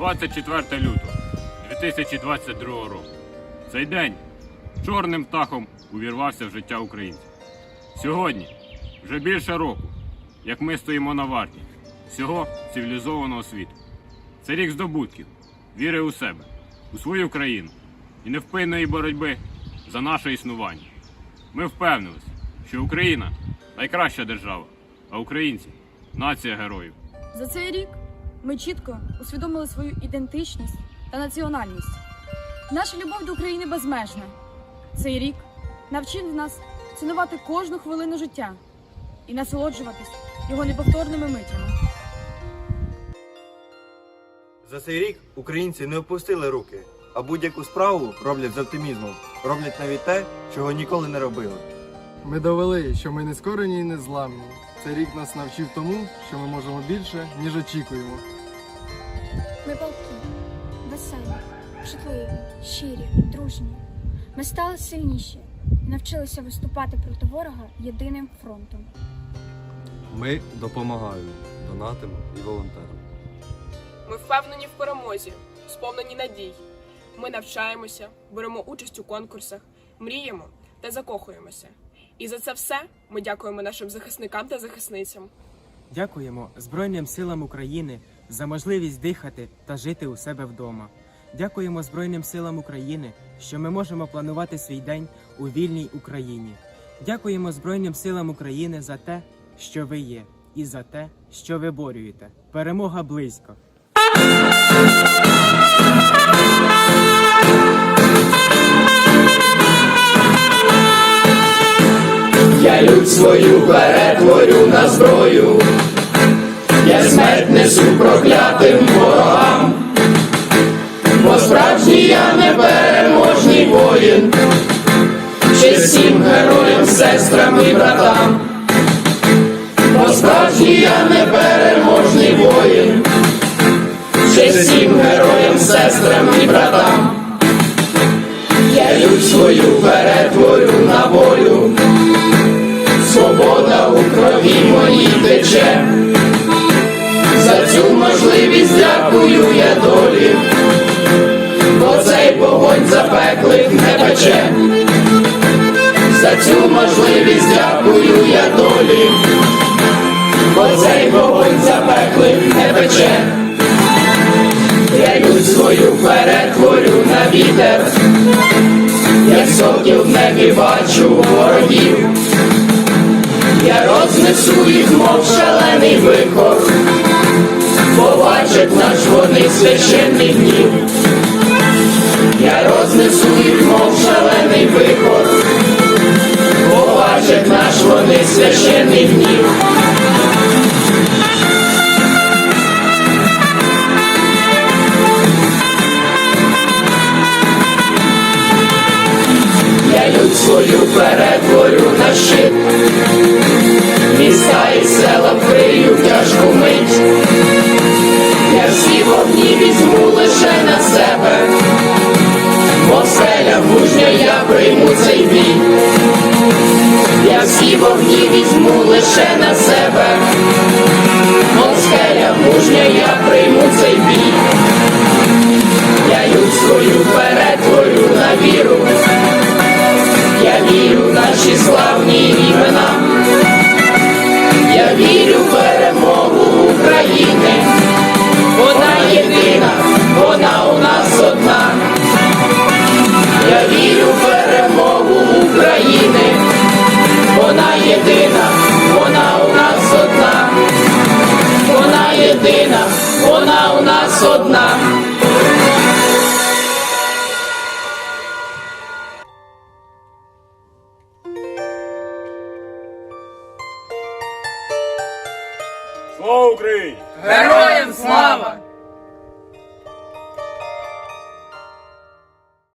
24 лютого 2022 року. Цей день чорним птахом увірвався в життя українців. Сьогодні вже більше року, як ми стоїмо на варті всього цивілізованого світу. Це рік здобутків, віри у себе, у свою країну і невпинної боротьби за наше існування. Ми впевнилися, що Україна найкраща держава, а українці нація героїв. За цей рік ми чітко усвідомили свою ідентичність та національність. Наша любов до України безмежна. Цей рік навчив нас цінувати кожну хвилину життя і насолоджуватись його неповторними митями. За цей рік українці не опустили руки, а будь-яку справу роблять з оптимізмом, роблять навіть те, чого ніколи не робили. Ми довели, що ми не скорені і не зламні. Цей рік нас навчив тому, що ми можемо більше, ніж очікуємо. Ми палки, веселі, чутливі, щирі, дружні. Ми стали сильніші навчилися виступати проти ворога єдиним фронтом. Ми допомагаємо, донатимо і волонтеримо. Ми впевнені в перемозі, сповнені надій. Ми навчаємося, беремо участь у конкурсах, мріємо та закохуємося. І за це все ми дякуємо нашим захисникам та захисницям. Дякуємо Збройним силам України за можливість дихати та жити у себе вдома. Дякуємо Збройним силам України, що ми можемо планувати свій день у вільній Україні. Дякуємо Збройним силам України за те, що ви є, і за те, що ви борюєте. Перемога близько. Свою перетворю на зброю, я смерть несу проклятим ворогам, бо справжній я непереможний воїн, ще всім героям, сестрам і братам, бо справжній я непереможний воїн, ще всім героям, сестрам тече. За цю можливість дякую я долі, бо цей вогонь запеклих не пече. За цю можливість дякую я долі, бо цей вогонь запеклих не пече. Я лють свою перетворю на вітер, як сокіл в небі бачу ворогів. Я рознесу їх, мов шалений вихор, побачать наш вони священний гнів. Я рознесу їх, мов шалений вихор, побачать наш вони священний гнів. Всі вогні візьму лише на себе, москаля мужня я прийму цей бій. Нас одна. Слава Україні! Героям слава!